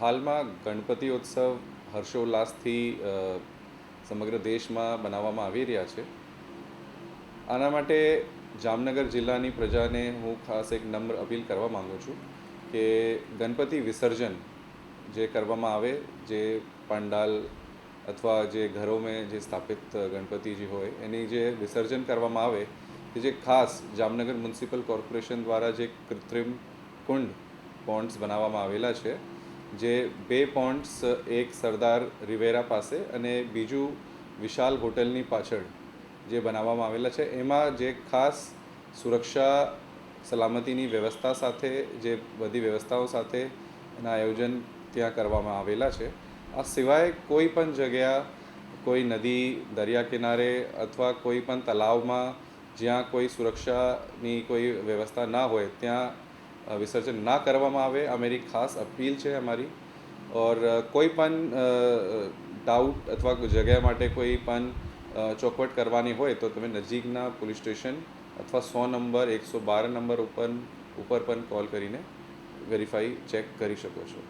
હાલમાં ગણપતિ ઉત્સવ હર્ષોલ્લાસથી સમગ્ર દેશમાં બનાવવામાં આવી રહ્યા છે. આના માટે જામનગર જિલ્લાની પ્રજાને હું ખાસ એક નમ્ર અપીલ કરવા માગું છું કે ગણપતિ વિસર્જન જે કરવામાં આવે, જે પંડાલ અથવા જે ઘરોમાં જે સ્થાપિત ગણપતિજી હોય, એની જે વિસર્જન કરવામાં આવે, કે જે ખાસ જામનગર મ્યુનિસિપલ કોર્પોરેશન દ્વારા જે કૃત્રિમ કુંડ પોન્ડ્સ બનાવવામાં આવેલા છે જે બે પોન્ડ્સ એક સરદાર રિવેરા પાસે અને બીજું વિશાલ હોટલની પાછળ જે બનાવવામાં આવેલા છે. એમાં જે ખાસ સુરક્ષા, સલામતીની વ્યવસ્થા સાથે, જે બધી વ્યવસ્થાઓ સાથે એના આયોજન ત્યાં કરવામાં આવેલા છે. આ સિવાય કોઈ પણ જગ્યા, કોઈ નદી, દરિયા કિનારે અથવા કોઈ પણ તલાવમાં જ્યાં કોઈ સુરક્ષાની કોઈ વ્યવસ્થા ના હોય, ત્યાં વિસર્જન ના કરવામાં આવે, આ ખાસ અપીલ છે અમારી. ઓર કોઈ પણ ડાઉટ અથવા જગ્યા માટે કોઈ પણ ચોકવટ કરવાની હોય તો તમે નજીકના પોલીસ સ્ટેશન અથવા સો નંબર, એકસો બાર નંબર ઉપર ઉપર પણ કોલ કરીને વેરીફાઈ ચેક કરી શકો છો.